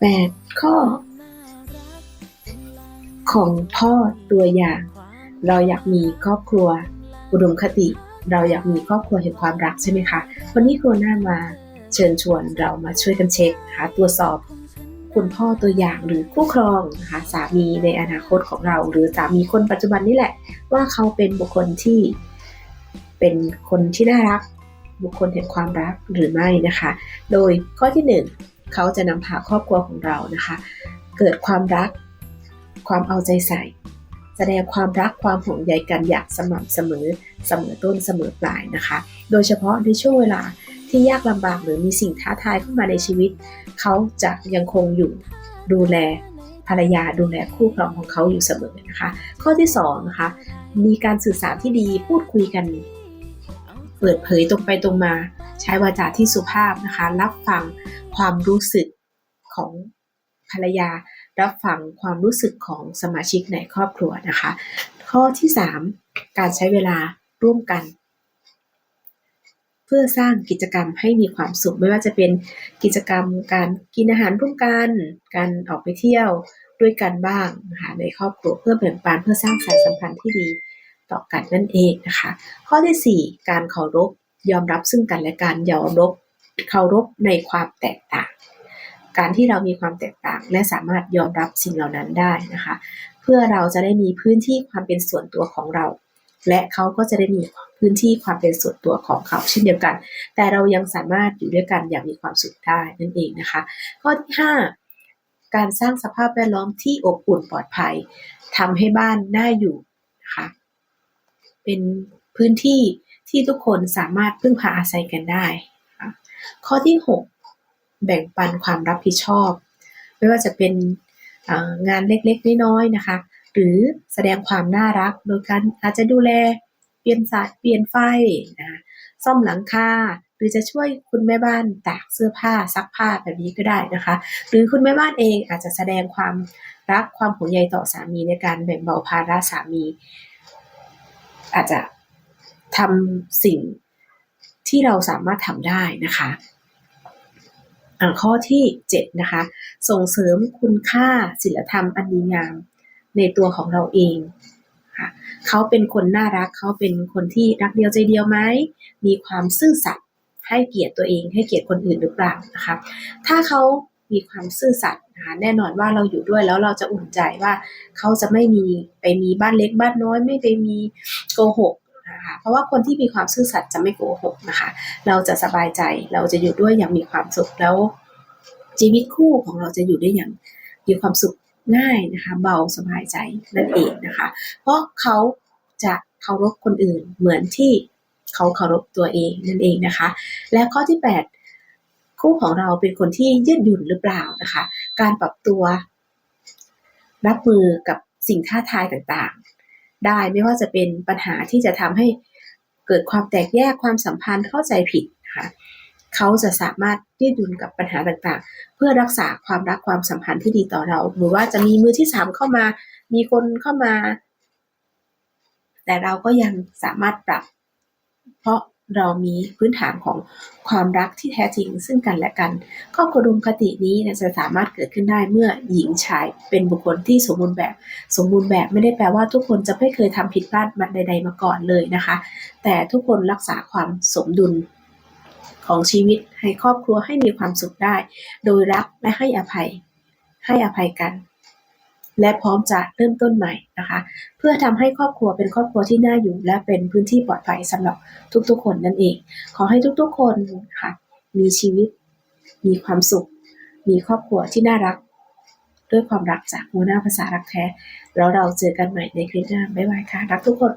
แปดข้อ ของพ่อตัวอย่าง เราอยากมีครอบครัวอุดมคติ เราอยากมีครอบครัวแห่งความรักใช่ไหมคะ วันนี้ครัวหน้ามาเชิญชวนเรามาช่วยกันเช็คนะคะตรวจสอบ คุณพ่อตัวอย่างหรือคู่ครองนะคะสามีในอนาคตของเรา หรือสามีคนปัจจุบันนี่แหละ ว่าเขาเป็นบุคคลที่เป็นคนที่น่ารักบุคคลแห่งความรักหรือไม่นะคะ โดยข้อที่หนึ่ง เขาจะนำพาครอบครัวของเรานะคะ เกิดความรัก ความเอาใจใส่ แสดงความรักความห่วงใยกันอย่างสม่ำเสมอเสมอต้นเสมอปลายนะคะ โดยเฉพาะในช่วงเวลาที่ยากลำบากหรือมีสิ่งท้าทายเข้ามาในชีวิต เขาจะยังคงอยู่ดูแลภรรยาดูแลคู่ครองของเขาอยู่เสมอนะคะ ข้อที่สองนะคะมีการสื่อสารที่ดีพูดคุยกัน เปิดเผยตรงไปตรงมา ใช้วาจาที่สุภาพนะคะ รับฟังความรู้สึกของภรรยา รับฟังความรู้สึกของสมาชิกในครอบครัวนะคะ ข้อที่ 3 การใช้เวลาร่วมกัน เพื่อสร้างกิจกรรมให้มีความสุขไม่ว่าจะเป็นกิจกรรมการกินอาหารร่วมกัน การออกไปเที่ยวด้วยกันบ้างนะคะในครอบครัวเพื่อแบ่งปันเพื่อสร้างสายสัมพันธ์ที่ดีต่อกันนั่นเองนะคะ ข้อที่ 4 การเคารพ ยอมรับซึ่งกันและการยอมรับเคารพในความแตกต่าง การที่เรามีความแตกต่าง และสามารถยอมรับสิ่งเหล่านั้นได้นะคะ เพื่อเราจะได้มีพื้นที่ความเป็นส่วนตัวของเรา และเขาก็จะได้มีพื้นที่ความเป็นส่วนตัวของเขาเช่นเดียวกัน แต่เรายังสามารถอยู่ด้วยกันอย่างมีความสุขได้นั่นเองนะคะ ข้อที่ 5 การสร้างสภาพแวดล้อมที่อบอุ่นปลอดภัยทำให้บ้านน่าอยู่นะคะเป็นพื้นที่ ที่ทุกคนสามารถพึ่งพาอาศัยกันได้ ข้อที่ 6 แบ่งปันความรับผิดชอบ ไม่ว่าจะเป็นงานเล็กๆ น้อยๆ นะคะ หรือแสดงความน่ารักโดยการอาจจะดูแลเปลี่ยนสายเปลี่ยนไฟนะซ่อมหลังคาหรือจะช่วยคุณแม่บ้านตากเสื้อผ้าซักผ้าแบบนี้ก็ได้นะคะ หรือคุณแม่บ้านเองอาจจะแสดงความรักความห่วงใยต่อสามีในการแบ่งเบาภาระสามี อาจจะ ทำสิ่งที่เราสามารถทำได้นะคะข้อที่ 7 นะคะ ส่งเสริมคุณค่าศิลธรรมอันดีงามในตัวของเราเองค่ะเขาเป็นคนน่ารักเขาเป็นคนที่รักเดียวใจเดียวไหมมีความซื่อสัตย์ให้เกียรติตัวเองให้เกียรติคนอื่นหรือเปล่านะคะถ้าเขามีความซื่อสัตย์นะคะแน่นอนว่าเราอยู่ด้วยแล้วเราจะอุ่นใจว่าเขาจะไม่มีไปมีบ้านเล็กบ้านน้อย ไม่ไปมีโกหก เพราะว่าคนที่มีความซื่อสัตย์จะไม่โกหกนะคะ เราจะสบายใจเราจะอยู่ด้วยอย่างมีความสุขแล้ว ชีวิตคู่ของเราจะอยู่ได้อย่างมีความสุขง่ายนะคะ เบาสบายใจนั่นเองนะคะ เพราะเขาจะเคารพคนอื่นเหมือนที่เขาเคารพตัวเองนั่นเองนะคะ และข้อที่ 8 คู่ของเราเป็นคนที่ยืดหยุ่นหรือเปล่านะคะ การปรับตัว รับมือกับสิ่งท้าทายต่างๆ ได้ไม่ว่าจะเป็นปัญหาที่จะทำให้เกิดความแตกแยกความสัมพันธ์เข้าใจผิดนะคะเขาจะสามารถยืดหยุ่นกับปัญหาต่างๆ เพื่อรักษาความรักความสัมพันธ์ที่ดีต่อเรา หรือว่าจะมีมือที่สามเข้ามา มีคนเข้ามา แต่เราก็ยังสามารถปรับ เพราะ เรามีพื้นฐานของความรักที่แท้จริง ซึ่งกันและกัน ครอบครัวอุดมคตินี้จะสามารถเกิดขึ้นได้เมื่อหญิงชายเป็นบุคคลที่สมบูรณ์แบบ สมบูรณ์แบบไม่ได้แปลว่าทุกคนจะไม่เคยทำผิดพลาดมาใด ๆ มาก่อนเลยนะคะ แต่ทุกคนรักษาความสมดุลของชีวิตให้ครอบครัวให้มีความสุขได้ โดยรักและให้อภัย ให้อภัยกัน และพร้อมจะเริ่มต้นใหม่นะคะ เพื่อทำให้ครอบครัวเป็นครอบครัวที่น่าอยู่ และเป็นพื้นที่ปลอดภัยสำหรับทุกๆ คนนั่นเอง ขอให้ทุกๆ คนค่ะมีชีวิต มีความสุข มีครอบครัวที่น่ารัก ด้วยความรักจากหัวหน้าภาษารักแท้ แล้วเราเจอกันใหม่ในคลิปหน้าบ๊ายบายค่ะ รักทุกคน